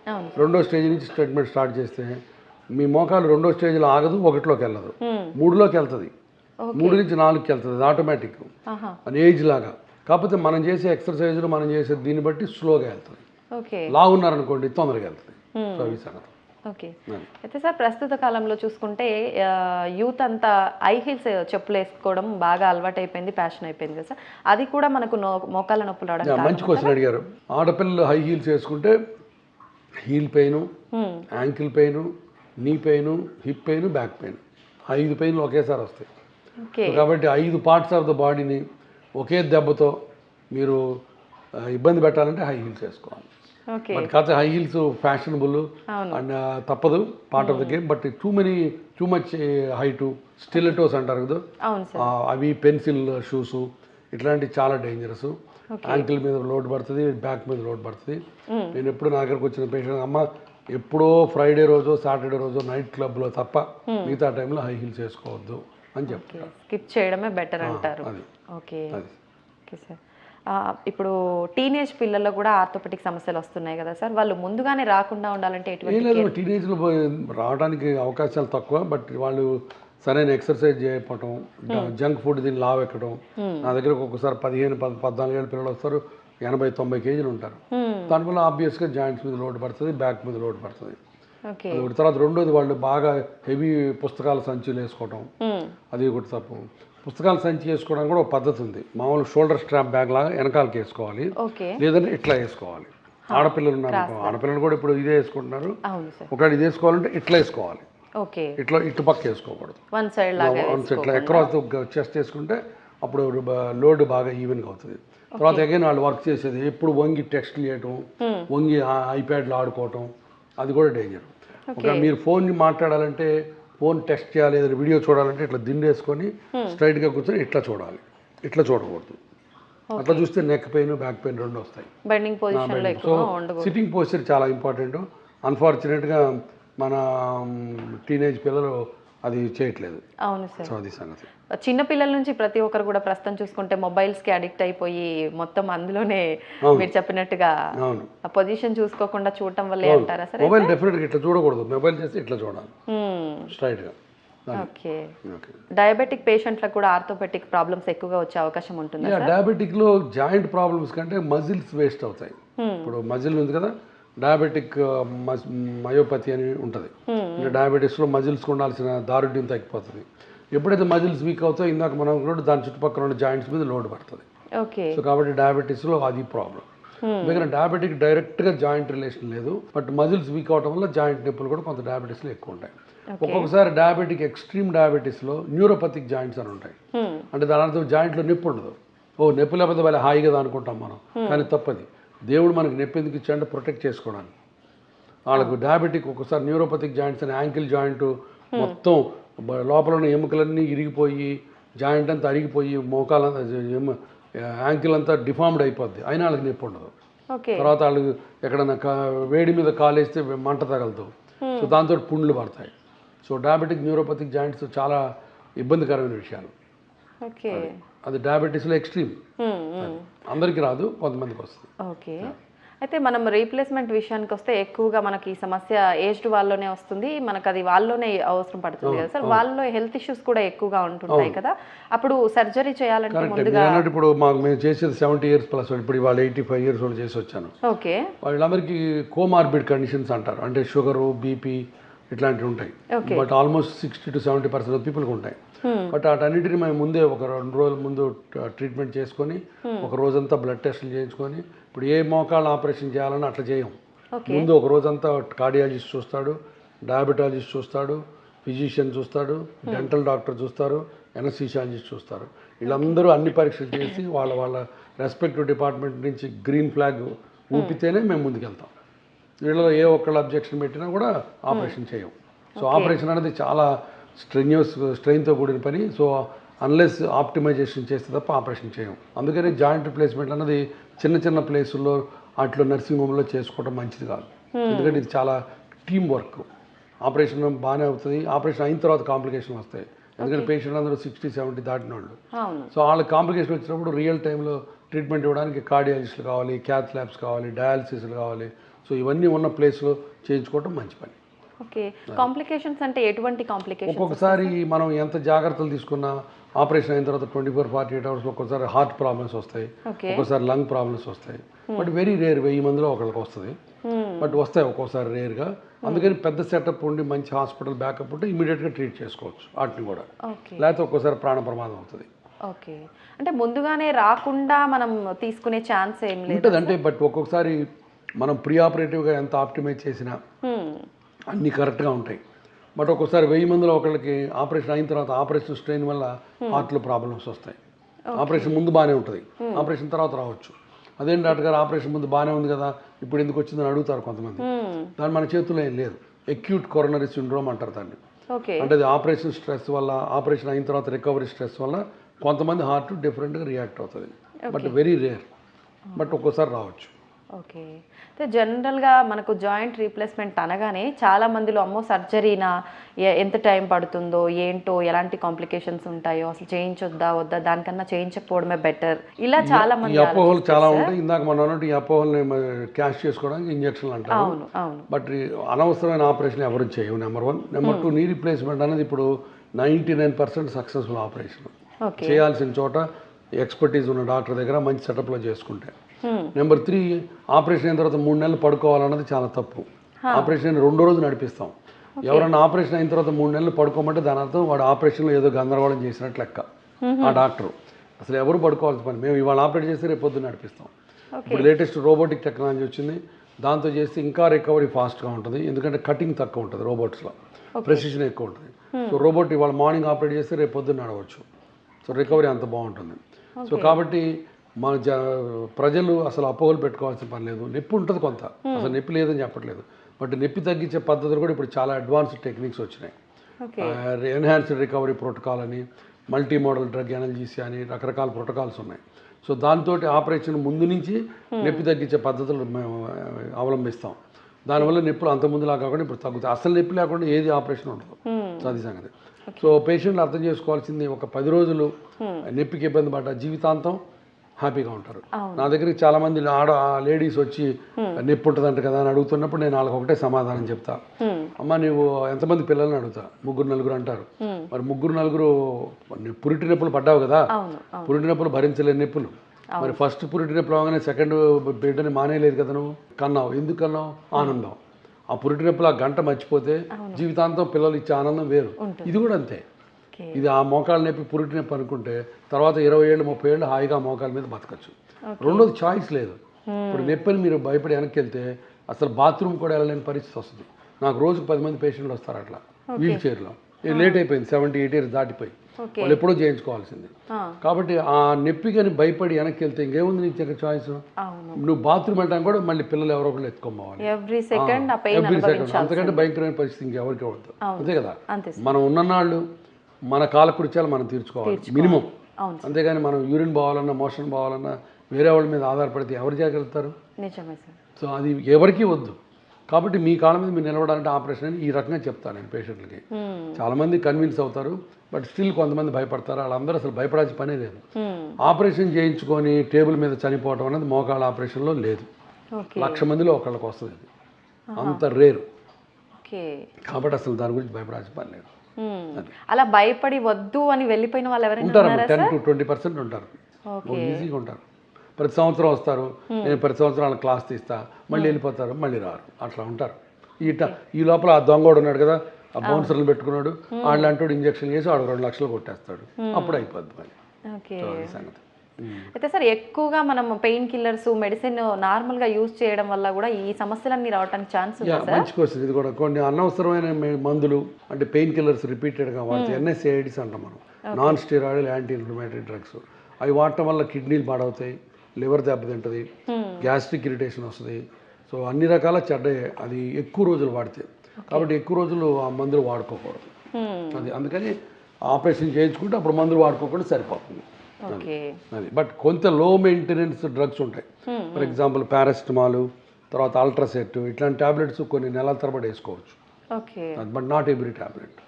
రెండో స్టేజ్ నుంచి ట్రీట్మెంట్ స్టార్ట్ చేస్తే మీ మోకాలు రెండో స్టేజ్లో ఆగదు ఒకటిలోకి వెళ్ళదు. మూడులోకి వెళ్తుంది. మూడు నుంచి నాలుగుకి వెళ్తుంది ఆటోమేటిక్ అని ఏజ్ లాగా. కాకపోతే మనం చేసే ఎక్సర్సైజులు మనం చేసే దీన్ని బట్టి స్లోగా వెళ్తుంది. ఉన్నారనుకోండి తొందరగా వెళ్తుంది. సో అవి సంగతి. ఓకే. అయితే సార్ ప్రస్తుత కాలంలో చూసుకుంటే యూత్ అంతా ఐ హీల్స్ చెప్పులు వేసుకోవడం బాగా అలవాటు అయిపోయింది ప్యాషన్ అయిపోయింది కదా సార్. అది కూడా మనకు నో మోకాళ్ళ నొప్పులు రావడం మంచి క్వశ్చన్ అడిగారు. ఆడపిల్లలు హై హీల్స్ వేసుకుంటే heel pain ankle pain knee pain hip pain back pain ఐదు పెయిన్లు ఒకేసారి వస్తాయి. కాబట్టి ఐదు పార్ట్స్ ఆఫ్ ద బాడీని ఒకే దెబ్బతో మీరు ఇబ్బంది పెట్టాలంటే హై హీల్స్ వేసుకోవాలి. బట్ కాకపోతే హై హీల్స్ ఫ్యాషనబుల్. అండ్ తప్పదు part of the game but too many too much height stilettos అంటారు కదా? అవి పెన్సిల్ షూస్ ఇట్లాంటివి చాలా డేంజరస్ యాంకిల్ మీద లోడ్ పడుతుంది బ్యాక్ మీద లోడ్ పడుతుంది. నేను ఎప్పుడు నా దగ్గరకు వచ్చిన పేషెంట్ అమ్మ ఎప్పుడో ఫ్రైడే రోజు సాటర్డే రోజు నైట్ క్లబ్లో తప్ప మిగతా టైంలో హై హీల్స్ వేసుకోవద్దు. అని చెప్తాను స్కిప్ చేయడమే బెటర్ అంటారు. ఓకే ఓకే సార్ ఇప్పుడు టీనేజ్ పిల్లల్లో కూడా ఆర్థోపెటిక్ సమస్యలు వస్తున్నాయి కదా సార్ వాళ్ళు ముందుగానే రాకుండా ఉండాలంటే ఎటువంటి టీనేజ్లో రావడానికి అవకాశాలు తక్కువ బట్ వాళ్ళు సరైన ఎక్సర్సైజ్ చేయకపోవటం జంక్ ఫుడ్ దీన్ని లావ్ ఎక్కడం నా దగ్గర ఒక్కొక్కసారి పదిహేను పద్ పద్నాలుగు ఏళ్ళ పిల్లలు వస్తారు ఎనభై తొంభై కేజీలు ఉంటారు. Hmm. దానివల్ల ఆబ్వియస్గా జాయింట్స్ మీద లోడ్ పడుతుంది బ్యాక్ మీద లోడ్ పడుతుంది. అది ఒకటి తర్వాత రెండోది వాళ్ళు బాగా హెవీ పుస్తకాల సంచులు వేసుకోవడం మ్మ్. అది ఒకటి తప్పు. పుస్తకాల సంచి వేసుకోవడానికి కూడా ఒక పద్ధతి ఉంది. మామూలు షోల్డర్ స్ట్రాప్ బ్యాగ్ లాగా వెనకాలకి వేసుకోవాలి. లేదంటే ఇట్లా వేసుకోవాలి. ఆడపిల్లలు ఉన్నారు ఆడపిల్లలు కూడా ఇప్పుడు ఇదే వేసుకుంటున్నారు. ఒకవేళ ఇది వేసుకోవాలంటే ఇట్లా వేసుకోవాలి. ఇట్లా ఇటు పక్క వేసుకోకూడదు. వన్ సైడ్ ఇట్లా అక్రాస్ చెస్ట్ వేసుకుంటే అప్పుడు లోడ్ బాగా ఈవెన్గా అవుతుంది. తర్వాత అగైన్ వాళ్ళు వర్క్ చేసేది ఎప్పుడు వంగి టెక్స్ట్ చేయటం వంగి ఐప్యాడ్లో ఆడుకోవటం అది కూడా డేంజర్ ఒక మీరు ఫోన్ మాట్లాడాలంటే ఫోన్ టెస్ట్ చేయాలి ఏదైనా వీడియో చూడాలంటే ఇట్లా దిండేసుకొని స్ట్రైట్గా కూర్చొని ఇట్లా చూడాలి. ఇట్లా చూడకూడదు. అట్లా చూస్తే నెక్ పెయిన్ బ్యాక్ పెయిన్ రెండు వస్తాయి. సో సిట్టింగ్ పోస్చర్ చాలా ఇంపార్టెంట్ అన్ఫార్చునేట్గా మన టీనేజ్ పిల్లలు అది చేయట్లేదు. అవును సార్. సో అది సంగతి. చిన్న పిల్లల నుంచి ప్రతి ఒక్కరు కూడా ప్రస్తుతం చూసుకుంటే మొబైల్స్కి అడిక్ట్ అయిపోయి మొత్తం అందులోనే మీరు చెప్పినట్టుగా పొజిషన్ చూసుకోకుండా చూడటం వల్లే అంటారా సరే? మొబైల్ డెఫినెట్గా ఇట్లా చూడకూడదు. మొబైల్ చేస్తే ఇట్లా చూడాలి. స్ట్రైట్గా. ఓకే. డయాబెటిక్ పేషెంట్లకు కూడా ఆర్థోపెటిక్ ప్రాబ్లమ్స్ ఎక్కువగా వచ్చే అవకాశం ఉంటుందా డయాబెటిక్లో జాయింట్ ప్రాబ్లమ్స్ కంటే మజిల్స్ వేస్ట్ అవుతాయి. ఇప్పుడు మజిల్ ఉంది కదా డయాబెటిక్ మయోపతి అని ఉంటుంది. డయాబెటీస్లో మజిల్స్కి ఉండాల్సిన దారుఢ్యం తగ్గిపోతుంది. ఎప్పుడైతే మజిల్స్ వీక్ అవుతాయో ఇందాక మనం కూడా దాని చుట్టుపక్కల ఉన్న జాయింట్స్ మీద లోడ్ పడుతుంది. ఓకే. సో కాబట్టి డయాబెటీస్లో అది ప్రాబ్లం ఎందుకంటే డయాబెటిక్ డైరెక్ట్గా జాయింట్ రిలేషన్ లేదు. బట్ మజిల్స్ వీక్ అవడం వల్ల జాయింట్ నొప్పులు కూడా కొంత డయాబెటీస్లో ఎక్కువ ఉంటాయి. ఒక్కొక్కసారి డయాబెటిక్ ఎక్స్ట్రీమ్ డయాబెటీస్లో న్యూరోపతిక్ జాయింట్స్ అని ఉంటాయి. అంటే దాని అర్థం జాయింట్లో నొప్పి ఉండదు. ఓ నొప్పి లేకపోతే వాళ్ళ హాయిగా అనుకుంటాం మనం. కానీ తప్పది. దేవుడు మనకి నొప్పి ఎందుకు ఇచ్చాడంటే ప్రొటెక్ట్ చేసుకోవడానికి. వాళ్ళకు డయాబెటిక్ ఒకసారి న్యూరోపతిక్ జాయింట్స్ అని యాంకిల్ జాయింట్ మొత్తం లోపల ఉన్న ఎముకలన్నీ ఇరిగిపోయి జాయింట్ అంతా అరిగిపోయి మోకాలంతా యాంకిల్ అంతా డిఫార్మ్డ్ అయిపోద్ది. అయినా వాళ్ళకి నొప్పి ఉండదు. తర్వాత వాళ్ళు ఎక్కడన్నా కా- వేడి మీద కాలేస్తే మంట తగలదు. సో దాంతో పుండ్లు పడతాయి. సో డయాబెటిక్ న్యూరోపతిక్ జాయింట్స్ చాలా ఇబ్బందికరమైన విషయాలు. అది. డయాబెటీస్లో ఎక్స్ట్రీమ్ అందరికీ రాదు కొంతమందికి వస్తుంది. ఓకే. అయితే మనం రీప్లేస్మెంట్ విషయానికి వస్తే ఎక్కువగా మనకి ఈ సమస్య ఏజ్డ్ వాళ్ళలోనే వస్తుంది. మనకు అది వాళ్ళలోనే అవసరం పడుతుంది కదా సార్. వాళ్ళలో హెల్త్ ఇష్యూస్ కూడా ఎక్కువగా ఉంటుంటాయి కదా. అప్పుడు సర్జరీ చేయాలంటే ముందుగా ఇప్పుడు మాకు మేము చేసేది సెవెంటీ ఇయర్స్ ప్లస్ ఇప్పుడు ఇవాళ ఎయిటీ ఫైవ్ ఇయర్స్ వాళ్ళు చేసి వచ్చాను. ఓకే. వాళ్ళందరికీ కోమార్బిడ్ కండిషన్స్ అంటారు. అంటే షుగరు బీపీ ఇట్లాంటివి ఉంటాయి. But almost sixty to seventy percent పీపుల్కి ఉంటాయి. బట్ వాటన్నిటిని మేము ముందే ఒక రెండు రోజుల ముందు ట్రీట్మెంట్ చేసుకొని ఒక రోజంతా బ్లడ్ టెస్టులు చేయించుకొని ఇప్పుడు ఏ మోకాళ్ళ ఆపరేషన్ చేయాలని అట్లా చేయం. ముందు ఒక రోజంతా కార్డియాలజిస్ట్ చూస్తాడు డయాబెటాలజిస్ట్ చూస్తాడు ఫిజిషియన్ చూస్తాడు డెంటల్ డాక్టర్ చూస్తారు ఎనస్థీషియాలజిస్ట్ చూస్తారు. వీళ్ళందరూ అన్ని పరీక్షలు చేసి వాళ్ళ వాళ్ళ రెస్పెక్టివ్ డిపార్ట్మెంట్ నుంచి గ్రీన్ ఫ్లాగ్ ఊపితేనే మేము ముందుకెళ్తాం. వీళ్ళలో ఏ ఒక్కళ్ళు అబ్జెక్షన్ పెట్టినా కూడా ఆపరేషన్ చేయం. సో ఆపరేషన్ అనేది చాలా స్ట్రెన్యూస్ స్ట్రెయిన్తో కూడిన పని. సో అన్లెస్ ఆప్టిమైజేషన్ చేస్తే తప్ప ఆపరేషన్ చేయం. అందుకని జాయింట్ రిప్లేస్మెంట్ అన్నది చిన్న చిన్న ప్లేసుల్లో అట్లా నర్సింగ్ హోమ్లో చేసుకోవడం మంచిది కాదు. ఎందుకంటే ఇది చాలా టీం వర్క్ ఆపరేషన్ బాగానే అవుతుంది. ఆపరేషన్ అయిన తర్వాత కాంప్లికేషన్ వస్తాయి. ఎందుకంటే పేషెంట్ అందరూ సిక్స్టీ సెవెంటీ దాటిన వాళ్ళు సో వాళ్ళకి కాంప్లికేషన్ వచ్చినప్పుడు రియల్ టైంలో ట్రీట్మెంట్ ఇవ్వడానికి కార్డియాలజిస్టులు కావాలి క్యాత్ ల్యాబ్స్ కావాలి డయాలసిస్లు కావాలి. సో ఇవన్నీ ఉన్న ప్లేస్లో చేయించుకోవడం మంచి పని. ఓకే. కాంప్లికేషన్స్ అంటే ఎటువంటి కాంప్లికేషన్ ఒక్కొక్కసారి మనం ఎంత జాగ్రత్తలు తీసుకున్నా ఆపరేషన్ అయిన తర్వాత twenty four forty eight hours ఒక్కోసారి హార్ట్ ప్రాబ్లమ్స్ వస్తాయి. ఒక్కోసారి లంగ్ ప్రాబ్లమ్స్ వస్తాయి. బట్ వెరీ రేర్ వెయ్యి మందిలో ఒకరికి వస్తుంది. బట్ వస్తాయి ఒక్కోసారి రేర్గా. అందుకని పెద్ద సెటప్ ఉండి మంచి హాస్పిటల్ బ్యాకప్ ఉంటే ఇమీడియట్గా ట్రీట్ చేసుకోవచ్చు వాటిని కూడా. లేకపోతే ఒక్కోసారి ప్రాణ ప్రమాదం అవుతుంది. ఓకే. అంటే ముందుగానే రాకుండా మనం తీసుకునే ఛాన్స్ ఏం లేదు అంటే బట్ ఒక్కొక్కసారి మనం ప్రీ ఆపరేటివ్గా ఎంత ఆప్టిమైజ్ చేసినా. అన్నీ కరెక్ట్గా ఉంటాయి. బట్ ఒక్కోసారి వెయ్యి మందిలో ఒకళ్ళకి ఆపరేషన్ అయిన తర్వాత ఆపరేషన్ స్ట్రెయిన్ వల్ల హార్ట్లో ప్రాబ్లమ్స్ వస్తాయి. ఆపరేషన్ ముందు బాగానే ఉంటుంది. ఆపరేషన్ తర్వాత రావచ్చు. అదేం డాక్టర్ గారు ఆపరేషన్ ముందు బాగానే ఉంది కదా ఇప్పుడు ఎందుకు వచ్చిందని అడుగుతారు కొంతమంది. దాని మన చేతుల్లో ఏం లేదు. ఎక్యూట్ కొరనరీ సిండ్రోమ్ అంటారు దాన్ని. అంటే అది ఆపరేషన్ స్ట్రెస్ వల్ల ఆపరేషన్ అయిన తర్వాత రికవరీ స్ట్రెస్ వల్ల కొంతమంది హార్ట్ డిఫరెంట్గా రియాక్ట్ అవుతుంది. But very rare. బట్ ఒక్కోసారి రావచ్చు. ఓకే. అయితే జనరల్గా మనకు జాయింట్ రీప్లేస్మెంట్ అనగానే చాలా మందిలో అమ్మో సర్జరీనా? ఎంత టైం పడుతుందో? ఏంటో? ఎలాంటి కాంప్లికేషన్స్ ఉంటాయో? అసలు చేయించొద్దా? వద్దా? దానికన్నా చేయించకపోవడమే బెటర్. ఇలా చాలా మంది అపోహలు చాలా ఉంటాయి. ఇందాక మనం అన్నట్టు ఈ అపోహల్ని క్యాష్ చేసుకోవడానికి ఇంజక్షన్లు అంటారు. అవును అవును. బట్ అనవసరమైన ఆపరేషన్ ఎవరు చేయవు number one. Number two knee replacement అనేది ఇప్పుడు ninety nine percent successful operation. చేయాల్సిన చోట ఎక్స్పర్టీస్ ఉన్న డాక్టర్ దగ్గర మంచి సెటప్లో చేసుకుంటే. నెంబర్ త్రీ ఆపరేషన్ అయిన తర్వాత మూడు నెలలు పడుకోవాలన్నది చాలా తప్పు. ఆపరేషన్ అయిన రెండో రోజు నడిపిస్తాం. ఎవరైనా ఆపరేషన్ అయిన తర్వాత మూడు నెలలు పడుకోమంటే దాని అర్థం వాడు ఆపరేషన్లో ఏదో గందరగోళం చేసినట్లు లెక్క. ఆ డాక్టర్. అసలు ఎవరు పడుకోవాల్సిన పని? మేము ఇవాళ ఆపరేట్ చేస్తే రేపు పొద్దున్న నడిపిస్తాం. ఇప్పుడు లేటెస్ట్ రోబోటిక్ టెక్నాలజీ వచ్చింది. దాంతో చేస్తే ఇంకా రికవరీ ఫాస్ట్గా ఉంటుంది. ఎందుకంటే కటింగ్ తక్కువ ఉంటుంది రోబోట్స్లో. ప్రెసిషన్ ఎక్కువ ఉంటుంది. సో రోబోట్ ఇవాళ మార్నింగ్ ఆపరేట్ చేస్తే రేపు పొద్దున్న నడవచ్చు. సో రికవరీ అంత బాగుంటుంది. సో కాబట్టి మన జ ప్రజలు అసలు అపోహలు పెట్టుకోవాల్సిన పని లేదు. నొప్పి ఉంటుంది కొంత. అసలు నొప్పి లేదని చెప్పట్లేదు. బట్ నొప్పి తగ్గించే పద్ధతులు కూడా ఇప్పుడు చాలా అడ్వాన్స్డ్ టెక్నిక్స్ వచ్చినాయి. ఎన్హాన్స్డ్ రికవరీ ప్రోటోకాల్ అని మల్టీ మోడల్ డ్రగ్ ఎనర్జీసీ అని రకరకాల ప్రోటోకాల్స్ ఉన్నాయి. సో దాంతో ఆపరేషన్ ముందు నుంచి నొప్పి తగ్గించే పద్ధతులు మేము అవలంబిస్తాం. దానివల్ల నొప్పులు అంత ముందులా కాకుండా ఇప్పుడు తగ్గుతాయి. అసలు నొప్పి లేకుండా ఏది ఆపరేషన్ ఉండదు. అది సంగతి. సో పేషెంట్లు అర్థం చేసుకోవాల్సింది ఒక పది రోజులు నొప్పికి ఇబ్బంది పడ్డ జీవితాంతం హ్యాపీగా ఉంటారు. నా దగ్గరికి చాలా మంది ఆడ లేడీస్ వచ్చి నొప్పి ఉంటుందంట కదా అని అడుగుతున్నప్పుడు నేను వాళ్ళకి ఒకటే సమాధానం చెప్తా. అమ్మ నువ్వు ఎంతమంది పిల్లల్ని అడుగుతా? ముగ్గురు నలుగురు అంటారు. మరి ముగ్గురు నలుగురు పురిటి నొప్పులు పడ్డావు కదా? పురిటి నొప్పులు భరించలేని నొప్పులు. మరి ఫస్ట్ పురిటి నొప్పులు అవగానే సెకండ్ బిడ్డని మానేయలేదు కదా నువ్వు? కన్నావు. ఎందుకు కన్నావు? ఆనందం. ఆ పురిటి నొప్పులు ఆ గంట మర్చిపోతే జీవితాంతం పిల్లలు ఇచ్చే ఆనందం వేరు. ఇది కూడా అంతే. ఇది ఆ మోకాళ్ళ నొప్పి పురిటి నొప్పి అనుకుంటే తర్వాత ఇరవై ఏళ్ళు ముప్పై ఏళ్ళు హాయిగా మోకాల మీద బతకచ్చు. రెండోది చాయిస్ లేదు. ఇప్పుడు నొప్పిని మీరు భయపడి వెనక్కి వెళ్తే అసలు బాత్రూమ్ కూడా వెళ్ళలేని పరిస్థితి వస్తుంది. నాకు రోజుకు పది మంది పేషెంట్లు వస్తారు అట్లా వీల్ చైర్లో. లేట్ అయిపోయింది సెవెంటీ ఎయిట్ ఇయర్స్ దాటిపోయి. వాళ్ళు ఎప్పుడో చేయించుకోవాల్సింది. కాబట్టి ఆ నొప్పికని భయపడి వెనక్కి వెళ్తే ఇంకేముంది నీకు దగ్గర చాయిస్ నువ్వు బాత్రూమ్ వెళ్ళడానికి కూడా మళ్ళీ పిల్లలు ఎవరో ఒకళ్ళు ఎత్తుకోవాలి ఎవ్రీ సెకండ్ అంతకంటే భయంకరమైన పరిస్థితి ఇంకెవరికి ఉండదు అంతే కదా? మనం ఉన్ననాళ్ళు మన కాలకృత్యాలు మనం తీర్చుకోవాలి. మినిమం. అంతేగాని మనం యూరిన్ పోవాలన్నా మోషన్ పోవాలన్నా వేరే వాళ్ళ మీద ఆధారపడితే ఎవరు చేయగలుగుతారు? సో అది ఎవరికీ వద్దు. కాబట్టి మీ కాళ్ళ మీద మీరు నిలబడాలంటే ఆపరేషన్ అని ఈ రకంగా చెప్తాను నేను పేషెంట్లకి. చాలామంది కన్విన్స్ అవుతారు బట్ స్టిల్ కొంతమంది భయపడతారు. వాళ్ళందరూ అసలు భయపడాల్సిన పనే లేదు. ఆపరేషన్ చేయించుకొని టేబుల్ మీద చనిపోవడం అనేది మోకాళ్ళ ఆపరేషన్లో లేదు. లక్ష మందిలో ఒకళ్ళకి వస్తుంది అంత రేరు. కాబట్టి అసలు దాని గురించి భయపడాల్సిన పని లేదు. అలా భయపడి వద్దు అని వెళ్ళిపోయిన వాళ్ళు ఎవరైనా టెన్ టు ట్వంటీ పర్సెంట్ ఉంటారు. ఈజీగా ఉంటారు. ప్రతి సంవత్సరం వస్తారు. నేను ప్రతి సంవత్సరం వాళ్ళకి క్లాస్ తీస్తా. మళ్ళీ వెళ్ళిపోతారు మళ్ళీ రారు. అట్లా ఉంటారు. ఈ ట- ఈ లోపల ఆ దొంగోడు ఉన్నాడు కదా ఆ బౌన్సర్లు పెట్టుకున్నాడు. వాళ్ళు అంటాడు ఇంజక్షన్ చేసి వాడు రెండు లక్షలు కొట్టేస్తాడు. అప్పుడు అయిపోద్ది మళ్ళీ సంగతి. అయితే సార్ ఎక్కువగా మనం పెయిన్ కిల్లర్స్ మెడిసిన్ నార్మల్గా యూజ్ చేయడం వల్ల కూడా ఈ సమస్యలన్నీ రావడానికి ఛాన్స్ మంచి క్వశ్చన్ ఇది కూడా కొన్ని అనవసరమైన మందులు అంటే పెయిన్ కిల్లర్స్ రిపీటెడ్గా వాడితే ఎన్ఎస్ఏఐడిస్ అంటాం మనం. Non steroid anti inflammatory drugs. అవి వాడటం వల్ల కిడ్నీలు పాడవుతాయి లివర్ దెబ్బతింటుంది గ్యాస్ట్రిక్ ఇరిటేషన్ వస్తుంది. సో అన్ని రకాల చెడ్డ అది ఎక్కువ రోజులు వాడితే. కాబట్టి ఎక్కువ రోజులు ఆ మందులు వాడుకోకూడదు. Hmm. అది అందుకని ఆపరేషన్ చేయించుకుంటే అప్పుడు మందులు వాడుకోకుండా సరిపోతుంది. అది. బట్ కొంత లో మెయింటెనెన్స్ డ్రగ్స్ ఉంటాయి. ఫర్ ఎగ్జాంపుల్ పారాసిటమాల్ తర్వాత అల్ట్రాసెట్ ఇట్లాంటి టాబ్లెట్స్ కొన్ని నెలల తరబడి వేసుకోవచ్చు. Okay. But not every tablet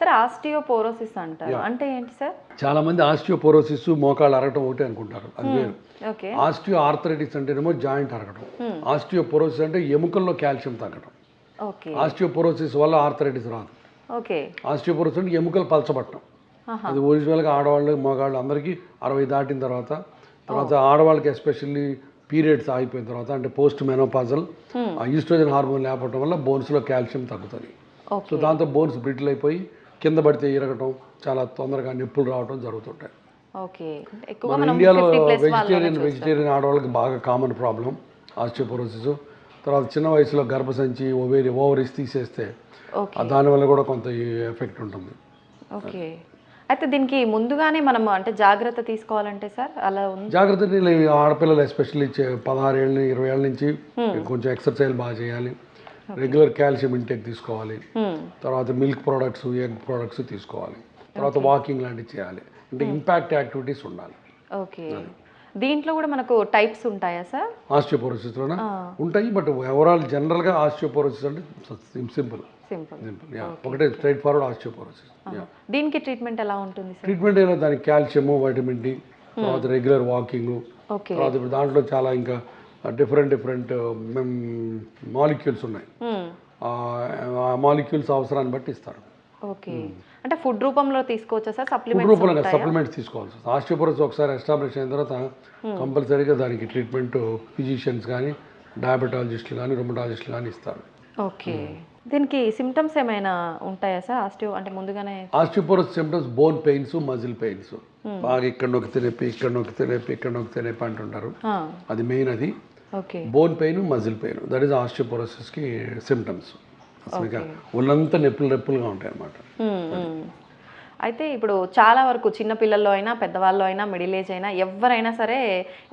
sir osteoporosis అంటారు. అంటే ఏంటి సార్? చాలా మంది ఆస్టియోపోరోసిస్ మోకాళ్ళు అరగటం ఒకటే అనుకుంటారు. అది వేరు. ఆస్టియో ఆర్థరైటిస్ అంటేనేమో జాయింట్ అరగటం. ఆస్టియోపోరోసిస్ అంటే ఎముకల్లో కాల్షియం తగ్గడం ఆస్టియోపోరోసిస్ వల్ల ఆర్థరైటిస్ రాదు. ఓకే. ఆస్టియోపోరోసిస్ అంటే ఎముకలు పలచబట్టడం. అది ఒరిజినల్గా ఆడవాళ్ళు మగవాళ్ళు అందరికీ అరవై దాటిన తర్వాత తర్వాత ఆడవాళ్ళకి ఎస్పెషల్లీ పీరియడ్స్ ఆగిపోయిన తర్వాత అంటే పోస్ట్ మెనోపాజల్ ఆ ఈస్ట్రోజన్ హార్మోన్ లేకపోవడం వల్ల బోన్స్లో కాల్షియం తగ్గుతుంది. సో దాంతో బోన్స్ బ్రిటిల్ అయిపోయి కింద పడితే ఇరగటం చాలా తొందరగా నొప్పులు రావడం జరుగుతుంటాయి. మన ఇండియాలో వెజిటేరియన్ వెజిటేరియన్ ఆడవాళ్ళకి బాగా కామన్ ప్రాబ్లం ఆస్టియోపోరోసిస్ తర్వాత చిన్న వయసులో గర్భసంచి ఓవేరి ఓవరీస్ తీసేస్తే దానివల్ల కూడా కొంత ఎఫెక్ట్ ఉంటుంది. ఓకే. అయితే దీనికి ముందుగానే మనం అంటే జాగ్రత్త తీసుకోవాలంటే సార్ అలా ఉంది? జాగ్రత్త నీళ్ళు ఈ ఆడపిల్లలు ఎస్పెషల్లీ పదహారు ఏళ్ళ ఇరవై ఏళ్ళ నుంచి కొంచెం ఎక్సర్సైజ్ బాగా చేయాలి. రెగ్యులర్ కాల్షియం ఇంటేక్ తీసుకోవాలి. తర్వాత మిల్క్ ప్రోడక్ట్స్ ఎగ్ ప్రోడక్ట్స్ తీసుకోవాలి. తర్వాత వాకింగ్ లాంటివి చేయాలి. అంటే ఇంపాక్ట్ యాక్టివిటీస్ ఉండాలి. ఓకే. దీంట్లో కూడా మనకు టైప్స్ ఉంటాయా సార్ ఆస్టియోపోరోసిస్లోనే ఉంటాయి బట్ ఓవరాల్ జనరల్గా ఆస్టియోపోరోసిస్ అంటే సింపుల్ ఒకటే స్ట్రైట్ ఫార్వర్డ్ ఆస్టియోపోరోసిస్ దీనికి ట్రీట్మెంట్ ఎలా ఉంటుంది ట్రీట్మెంట్ అయినా దానికి కాల్షియము వైటమిన్ డి తర్వాత రెగ్యులర్ వాకింగ్ తర్వాత దాంట్లో చాలా ఇంకా డిఫరెంట్ డిఫరెంట్ మాలిక్యూల్స్ ఉన్నాయి. Hmm. ఆ మాలిక్యూల్స్ అవసరాన్ని బట్టి ఇస్తారు. ఓకే. అంటే ఫుడ్ రూపంలో తీసుకోవచ్చా సార్? ఫుడ్ సప్లిమెంట్స్ రూపంలో సప్లిమెంట్స్ తీసుకోవాల్సి వస్తుంది ఆస్టియోపోరోసిస్ ఒకసారి ఎస్టాబ్లిష్ అయిన తర్వాత కంపల్సరీగా దానికి ట్రీట్మెంట్ ఫిజిషియన్స్ కానీ డయాబెటాలజిస్టులు కానీ రొమటాలజిస్టులు కానీ ఇస్తారు. ఓకే. దీనికి సిమ్టమ్స్ ఏమైనా ఉంటాయా సార్? ఆస్టియో అంటే ముందుగానే osteoporosis symptoms bone pains muscle pains బాగా ఇక్కడ నొక్కితే నొప్పి ఇక్కడ నొక్కితే నొప్పి ఇక్కడ నొక్కితే నొప్పి అంటుంటారు. అది మెయిన్ అది. Okay. Bone pain muscle pain that is ఆస్టియోపోరోసిస్కి symptoms ఒళ్ళంతా నొప్పులు నొప్పులుగా ఉంటాయి అన్నమాట. అయితే ఇప్పుడు చాలా వరకు చిన్న పిల్లల్లో అయినా పెద్దవాళ్ళు అయినా మిడిల్ ఏజ్ అయినా ఎవరైనా సరే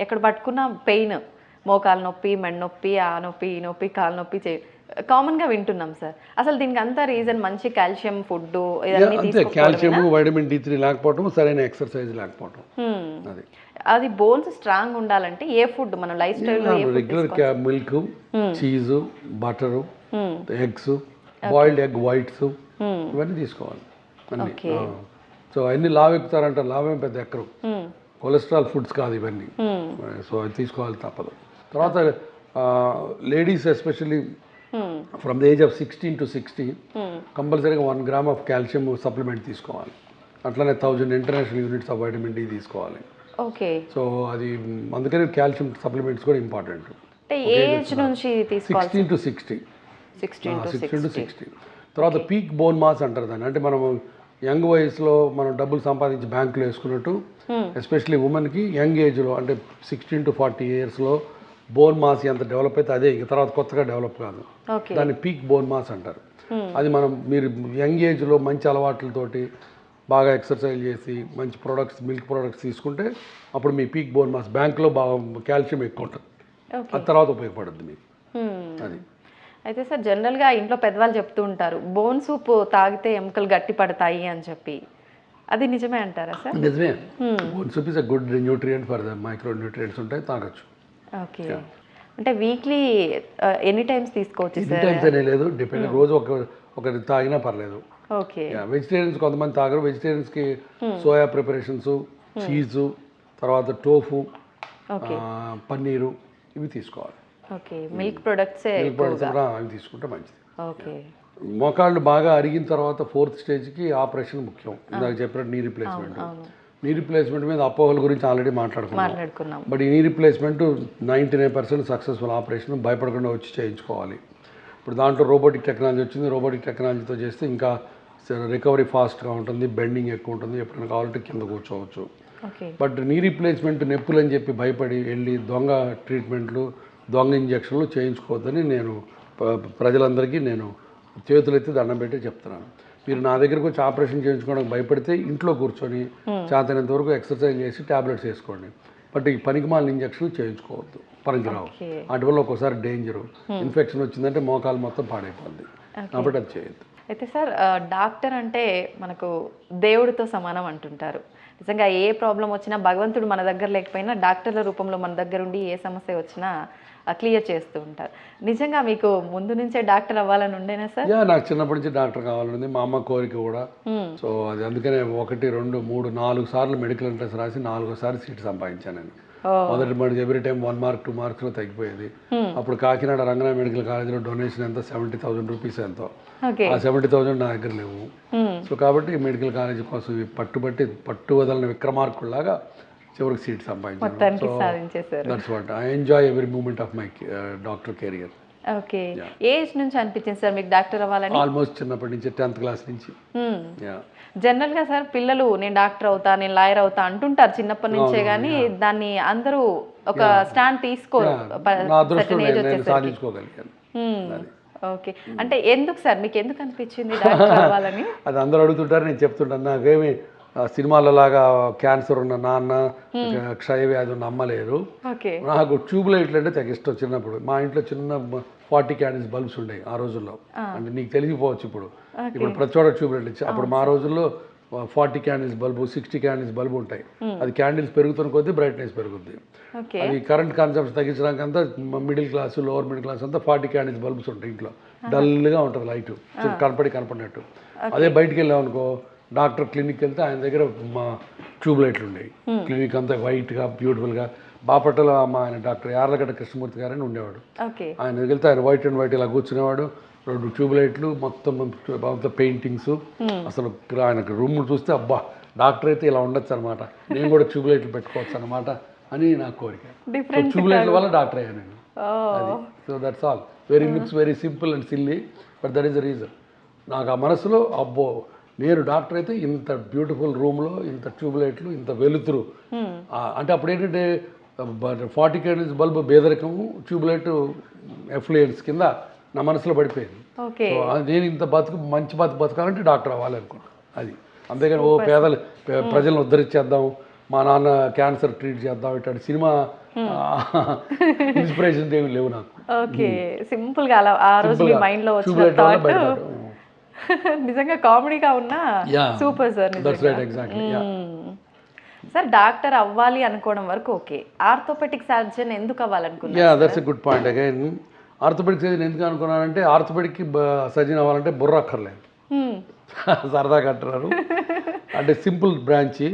ఎక్కడ పట్టుకున్న పెయిన్. మోకాలు నొప్పి మెడ నొప్పి ఆ నొప్పి ఈ నొప్పి కాలు నొప్పి చే కామన్గా వింటున్నాం సార్. అసలు దీనికి అంతా రీజన్ మంచి కాల్షియం ఫుడ్ అంతే. కాల్షియం వైటమిన్ డి త్రీ లేకపోవటం సరైన ఎక్సర్సైజ్ లేకపోవటం. అది. అది బోన్స్ స్ట్రాంగ్ ఉండాలంటే ఏ ఫుడ్ మన లైఫ్ స్టైల్లో ఏ regular milk cheese butter eggs boiled egg whites ఇవన్నీ తీసుకోవాలి. అన్ని. సో అన్ని లావ్ ఎక్కుతారంట లావేం పెద్ద ఎక్కరు. కొలెస్ట్రాల్ ఫుడ్స్ కాదు ఇవన్నీ. సో అది తీసుకోవాలి తప్పదు. తర్వాత ladies especially from the age of sixteen to sixty కంపల్సరీగా one gram of calcium supplement తీసుకోవాలి. అట్లనే thousand international units of vitamin D తీసుకోవాలి. ఓకే సో అది అందుకని కాల్షియం సప్లిమెంట్స్ కూడా ఇంపార్టెంట్. ఏజ్ నుంచి sixteen to sixty sixteen to sixteen తర్వాత peak bone mass అంటారు దాన్ని. అంటే మనం యంగ్ వయసులో మనం డబ్బులు సంపాదించి బ్యాంకులో వేసుకున్నట్టు ఎస్పెషలీ ఉమెన్కి యంగ్ ఏజ్లో అంటే సిక్స్టీన్ టు ఫార్టీ ఇయర్స్లో బోన్ మాస్ ఎంత డెవలప్ అయితే అదే ఇంక తర్వాత కొత్తగా డెవలప్ కాదు. దాన్ని పీక్ బోన్ మాస్ అంటారు. అది మనం మీరు యంగ్ ఏజ్లో మంచి అలవాట్లతోటి బాగా ఎక్సర్సైజ్ చేసి మంచి ప్రొడక్ట్స్ మిల్క్ ప్రొడక్ట్స్ తీసుకుంటే అప్పుడు మీ పీక్ బోన్ మాస్ బ్యాంక్లో బాగా కాల్షియం ఎక్కువ ఉంటుంది. అది తర్వాత ఉపయోగపడుద్ది మీకు. Hmm. అది. అయితే సార్ జనరల్గా ఇంట్లో పెద్దవాళ్ళు చెప్తూ ఉంటారు బోన్ సూప్ తాగితే ఎముకలు గట్టి పడతాయి అని చెప్పి. అది నిజమే అంటారా సార్? నిజమే. Bone soup is a good nutrient for the micro nutrients ఉంటాయి తాగొచ్చు. ఓకే. అంటే వీక్లీ ఎనీ టైమ్స్ తీసుకోవచ్చు ఎన్ని సార్? టైమ్స్ అనే లేదు డిపెండ్ రోజు ఒక ఒకటి తాగినా పర్లేదు. ఓకే. వెజిటేరియన్స్ కొంతమంది తాగరు వెజిటేరియన్స్కి సోయా ప్రిపరేషన్స్ చీజు తర్వాత టోఫు ఓకే. పన్నీరు ఇవి తీసుకోవాలి. ఓకే మిల్క్ ప్రొడక్ట్సే మిల్క్ ప్రొడక్ట్స్ కూడా అవి తీసుకుంటే మంచిది. ఓకే. మోకాళ్ళు బాగా అరిగిన తర్వాత ఫోర్త్ స్టేజ్కి ఆపరేషన్ ముఖ్యం. ఇందాక చెప్పినట్టు నీ రిప్లేస్మెంట్ నీ రిప్లేస్మెంట్ మీద అపోహల గురించి ఆల్రెడీ మాట్లాడుకున్నాం. బట్ ఈ knee replacement ninety nine percent successful operation భయపడకుండా వచ్చి చేయించుకోవాలి. ఇప్పుడు దాంట్లో రోబోటిక్ టెక్నాలజీ వచ్చింది. రోబోటిక్ టెక్నాలజీతో చేస్తే ఇంకా రికవరీ ఫాస్ట్గా ఉంటుంది బెండింగ్ ఎక్కువ ఉంటుంది. ఎప్పుడైనా కావాలంటే కింద కూర్చోవచ్చు. బట్ నీ రీప్లేస్మెంట్ నొప్పులు అని చెప్పి భయపడి వెళ్ళి దొంగ ట్రీట్మెంట్లు దొంగ ఇంజక్షన్లు చేయించుకోవద్దని నేను ప్రజలందరికీ నేను చేతులెత్తి దండం పెట్టి చెప్తున్నాను. మీరు నా దగ్గరకు వచ్చి ఆపరేషన్ చేయించుకోవడానికి భయపడితే ఇంట్లో కూర్చొని చేతనంత వరకు ఎక్సర్సైజ్ చేసి టాబ్లెట్స్ వేసుకోండి. బట్ ఈ పనికిమాలిన ఇంజక్షన్ చేయించుకోవద్దు. పనికిరావు. వాటి వల్ల ఒక్కోసారి డేంజరు. ఇన్ఫెక్షన్ వచ్చిందంటే మోకాలు మొత్తం పాడైపోద్ది. కాబట్టి అది చేయొద్దు. అయితే సార్ డాక్టర్ అంటే మనకు దేవుడితో సమానం అంటుంటారు. నిజంగా ఏ ప్రాబ్లం వచ్చినా భగవంతుడు మన దగ్గర లేకపోయినా డాక్టర్ల రూపంలో మన దగ్గర ఉండి ఏ సమస్య వచ్చినా క్లియర్ చేస్తూ ఉంటారు. నిజంగా మీకు ముందు నుంచే డాక్టర్ అవ్వాలని ఉండేనా సార్? యా నాకు చిన్నప్పటి నుంచి డాక్టర్ కావాలనుంది. మా అమ్మ కోరిక కూడా. సో అది అందుకనే ఒకటి రెండు మూడు నాలుగు సార్లు మెడికల్ ఎంట్రన్స్ రాసి నాలుగోసారి సీట్ సంపాదించాను నేను. మొదటి మటుకు every time one mark two మార్క్స్లో తగ్గిపోయేది. అప్పుడు కాకినాడ రంగనా మెడికల్ కాలేజీలో డొనేషన్ ఎంత? సెవెంటీ థౌసండ్ రూపీస్ ఎంతో. ఆ సెవెంటీ థౌసండ్ నా దగ్గర లేవు. సో కాబట్టి మెడికల్ కాలేజీ కోసం పట్టుబట్టి పట్టు వదలని విక్రమార్కుల్లాగా చివరికి seat that's what I enjoy every moment of my doctor career okay age నుంచి అనిపించింది సార్ మీకు డాక్టర్ అవ్వాలని? ఆల్మోస్ట్ చిన్నప్పటి నుంచి టెన్త్ క్లాస్ నుంచి. Hmm. జనరల్గా సార్ పిల్లలు నేను డాక్టర్ అవుతా నేను లాయర్ అవుతా అంటుంటారు చిన్నప్పటి నుంచే కానీ దాన్ని అందరూ ఒక స్టాండ్ తీసుకోరు. నా అదృష్టం నేను నేను సాధించుకోగలిగాను. ఓకే అంటే ఎందుకు సార్ మీకు ఎందుకు అనిపించింది డాక్టర్ [LAUGHS] అవ్వాలని? అది అందరూ అడుగుతుంటారు నేను చెప్తుంటాను నాకేమి సినిమాలలాగా క్యాన్సర్ ఉన్న నాన్న క్షయవ్యాధి ఉన్న అమ్మ లేరు ఓకే. నాకు ట్యూబ్ లైట్లు అంటే తెగ ఇష్టం చిన్నప్పుడు. మా ఇంట్లో చిన్న ఫార్టీ క్యాండిల్స్ బల్బ్స్ ఉండేవి ఆ రోజుల్లో. అంటే నీకు తెలిసిపోవచ్చు ఇప్పుడు. ఇప్పుడు ప్రతి చోట ట్యూబ్ లైట్లు ఇచ్చి అప్పుడు మా రోజుల్లో forty candles bulb sixty candles bulb ఉంటాయి. అది క్యాండిల్స్ పెరుగుతున్న కొద్దీ బ్రైట్నెస్ పెరుగుద్ది. అది కరెంట్ కన్సంప్షన్ తగ్గించడానికి అంతా middle class lower middle class అంతా ఫార్టీ క్యాండిల్స్ బల్బ్స్ ఉంటాయి ఇంట్లో. డల్గా ఉంటుంది లైట్. కనపడి కనపడినట్టు. అదే బయటికి వెళ్ళాం అనుకో డాక్టర్ క్లినిక్ వెళ్తే ఆయన దగ్గర మా ట్యూబ్ లైట్లు ఉండేవి క్లినిక్ అంతా వైట్గా బ్యూటిఫుల్గా. బాపట్టలో మా ఆయన డాక్టర్ యార్లగడ్డ కృష్ణమూర్తి గారని ఉండేవాడు. ఆయన దగ్గరికి వెళ్తే ఆయన వైట్ అండ్ వైట్ ఇలా కూర్చునేవాడు. రెండు ట్యూబ్ లైట్లు మొత్తం అంత పెయింటింగ్స్. అసలు ఆయన రూమ్ చూస్తే అబ్బా డాక్టర్ అయితే ఇలా ఉండొచ్చు అనమాట నేను కూడా ట్యూబ్ లైట్లు పెట్టుకోవచ్చు అనమాట అని నా కోరిక. ట్యూబ్ లైట్ల వల్ల డాక్టర్ అయ్యాను నేను. So that's all very looks very simple and silly but that is the reason నాకు ఆ మనసులో అబ్బో నేను డాక్టర్ అయితే ఇంత బ్యూటిఫుల్ రూమ్లో ఇంత ట్యూబ్ లైట్లు ఇంత వెలుతురు. అంటే అప్పుడు ఏంటంటే ఫార్టీ కేడీస్ బల్బ్ బేదరికము ట్యూబ్ లైట్ ఎఫ్లుయెన్స్ కింద నా మనసులో పడిపోయింది. సో నేను ఇంత బతుకు మంచి బతుకు బతకాలంటే డాక్టర్ అవ్వాలి అనుకున్నాను అది. అంతేగాని ఓ పేదలు ప్రజలను ఉద్ధరించేద్దాం మా నాన్న క్యాన్సర్ ట్రీట్ చేద్దాం ఇట్లాంటి సినిమా ఇన్స్పిరేషన్ ఏమి లేవు నాకు. ఓకే. సింపుల్గా అలా ఆ రోజు మైండ్లో వచ్చిన [LAUGHS] నిజంగా కామెడీగా ఉన్నా. Super sir that's right exactly sir doctor అవ్వాలి అనుకోవడం వరకు ఓకే. ఆర్థోపెటిక్ సర్జన్ ఎందుకు అవ్వాలనుకున్నారు yeah that's good point again orthopedic surgeon ఎందుకు అనుకున్నానంటే ఆర్థోపెడిక్కి సర్జన్ అవ్వాలంటే బుర్ర అక్కర్లేదు. [LAUGHS] సరదాగా అంటున్నారు. అంటే సింపుల్ బ్రాంచి.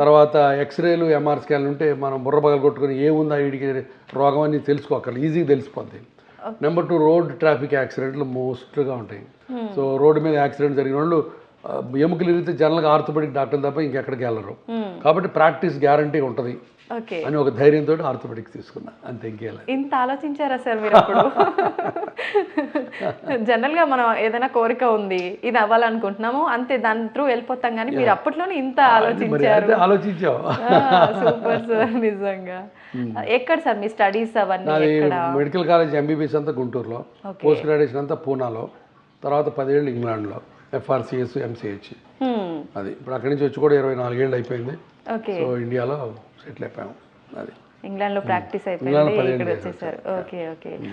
తర్వాత ఎక్స్రేలు ఎంఆర్ స్కాన్లు ఉంటే మనం బుర్ర పగలు కొట్టుకుని ఏముందా వీడికి రోగం అని తెలుసుకోకర్లేదు ఈజీగా తెలిసిపోద్ది. నెంబర్ టూ రోడ్ ట్రాఫిక్ యాక్సిడెంట్లు మోస్ట్గా ఉంటాయి. సో రోడ్డు మీద యాక్సిడెంట్ జరిగిన వాళ్ళు ఎముకలు ఇరిగితే జనరల్గా ఆర్థోపెడిక్ డాక్టర్ తప్ప ఇంకెక్కడికి వెళ్ళరు. కాబట్టి ప్రాక్టీస్ గ్యారంటీ ఉంటుంది. అని ఒక ధైర్యంతో ఆర్థోపెడిక్స్ తీసుకున్నా. అంతే ఇంకేలా ఇంత ఆలోచించారా సార్ మీరు అప్పుడు? జనరల్గా మనం ఏదైనా కోరిక ఉంది ఇది అవ్వాలనుకుంటున్నాము అంతే దాని త్రూ వెళ్ళిపోతాం కానీ మీరు అప్పట్లోనే ఇంత ఆలోచించారు. ఆలోచించావు సూపర్ సార్ నిజంగా. ఎక్కడ సార్ మీ స్టడీస్ అవన్నీ మెడికల్ కాలేజ్ ఎంబీబీఎస్ అంతా గుంటూరులో పోస్ట్ గ్రాడ్యుయేషన్ అంతా పూనాలో తర్వాత పదేళ్ళు ఇంగ్లాండ్లో ఎఫ్ఆర్సిఎస్ ఎంసీహెచ్. Hmm. అది ఇప్పుడు అక్కడి నుంచి వచ్చి కూడా ఇరవై నాలుగేళ్ళు అయిపోయింది. ఓకే. సో ఇండియాలో సెటిల్ అయిపోయాము అది. ఇంగ్లాండ్లో ప్రాక్టీస్ ఇంగ్లాండ్లో అయిపోయింది ఇక్కడ వచ్చేసారు. Okay okay.